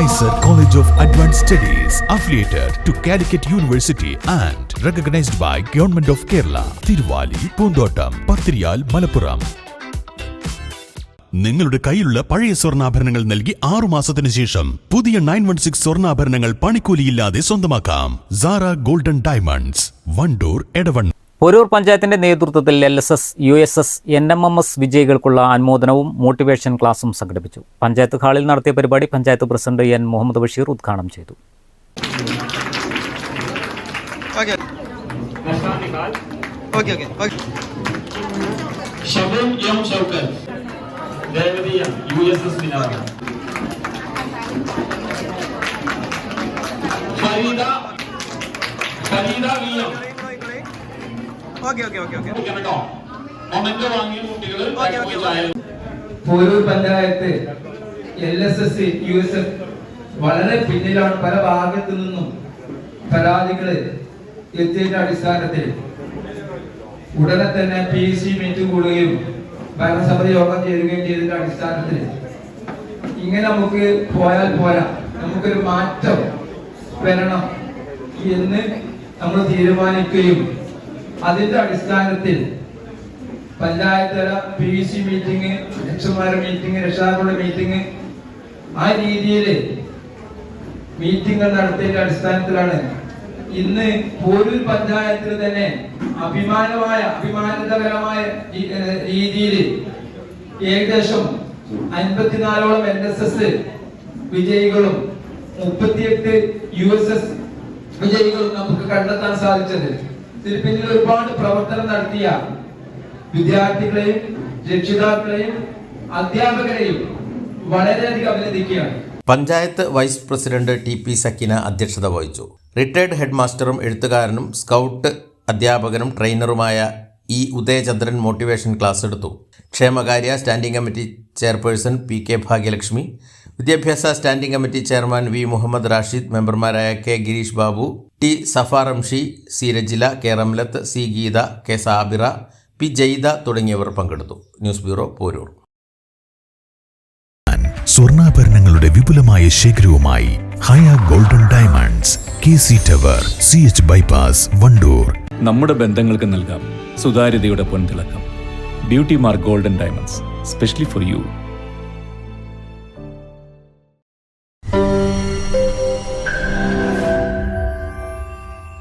Nicer College of Advanced Studies, affiliated to Calicut University and recognized by Government of Kerala, Tiruvali, Pundotam, Patriyal, Malappuram. നിങ്ങളുടെ കയ്യിലുള്ള പഴയ സ്വർണാഭരണങ്ങൾ നൽകി ആറു മാസത്തിന് ശേഷം പുതിയ നയൻ വൺ സിക്സ് സ്വർണാഭരണങ്ങൾ പണിക്കൂലിയില്ലാതെ സ്വന്തമാക്കാം Sara golden diamonds Wandoor Edavanna Poroor പഞ്ചായത്തിന്റെ നേതൃത്വത്തിൽ L S S U S S N M M S വിജയികൾക്കുള്ള അനുമോദനവും മോട്ടിവേഷൻ ക്ലാസും സംഘടിപ്പിച്ചു. പഞ്ചായത്ത് ഹാളിൽ നടത്തിയ പരിപാടി പഞ്ചായത്ത് പ്രസിഡന്റ് എൻ മുഹമ്മദ് ബഷീർ ഉദ്ഘാടനം ചെയ്തു. Fareeda Fareeda V M okay okay okay okay. കേട്ടോ? മൊമെന്റ് വാങ്ങിയ കുട്ടികൾ ഓക്കേ, ഓക്കേ, ചായ Porur panchayat L S S U S F വളരെ പിന്നിലാണ് പല ഭാഗത്തു നിന്നും പരാതികൾ എത്തിയതിന്റെ അടിസ്ഥാനത്തിൽ ഉടനെ തന്നെ പി സി മീറ്റ് കൂടുകയും ഭരണസമിതി യോഗം ചേരുകയും ചെയ്തതിന്റെ അടിസ്ഥാനത്തിൽ ഇങ്ങനെ നമുക്ക് പോയാൽ പോരാ. നമുക്കൊരു മാറ്റം വരണം എന്ന് നമ്മൾ തീരുമാനിക്കുകയും അതിന്റെ അടിസ്ഥാനത്തിൽ പഞ്ചായത്ത് തല പി സി മീറ്റിംഗ് അധ്യക്ഷന്മാരുടെ മീറ്റിംഗ് രക്ഷാക്കളുടെ മീറ്റിംഗ് ആ രീതിയിൽ മീറ്റിംഗ് നടത്തിയതിന്റെ അടിസ്ഥാനത്തിലാണ് ഇന്ന് ഒരു പഞ്ചായത്തിൽ തന്നെ അഭിമാനമായ അഭിമാനകരമായ രീതിയിൽ ഏകദേശം അൻപത്തിനാലോളം എൻ എസ് എസ് വിജയികളും മുപ്പത്തിയെട്ട് യു എസ് എസ് വിജയികളും നമുക്ക് കണ്ടെത്താൻ സാധിച്ചത്. പിന്നിൽ ഒരുപാട് പ്രവർത്തനം നടത്തിയ വിദ്യാർത്ഥികളെയും രക്ഷിതാക്കളെയും അധ്യാപകരെയും വളരെയധികം അഭിനന്ദിക്കുകയാണ്. Panchayat vice president T P Sakkina അധ്യക്ഷത വഹിച്ചു. റിട്ടയർഡ് ഹെഡ്മാസ്റ്ററും എഴുത്തുകാരനും സ്കൗട്ട് അധ്യാപകനും ട്രെയിനറുമായ ഇ ഉദയചന്ദ്രൻ മോട്ടിവേഷൻ ക്ലാസ് എടുത്തു. ക്ഷേമകാര്യ standing committee chairperson P K Bhagyalakshmi. വിദ്യാഭ്യാസ standing committee chairman V Muhammad Rashid മെമ്പർമാരായ K Girish Babu T Safaramshi C Rajila K Ramlath C Geetha K Sabira P Jaitha തുടങ്ങിയവർ പങ്കെടുത്തു. News bureau Porur. സ്വർണാഭരണങ്ങളുടെ വിപുലമായ ശേഖരവുമായി Haya golden diamonds K C tower C H bypass Wandoor. നമ്മുടെ ബന്ധങ്ങൾക്ക് നൽകാം സുതാര്യതയുടെ പൊൻതിളക്കം. Beauty mark golden diamonds specially for you.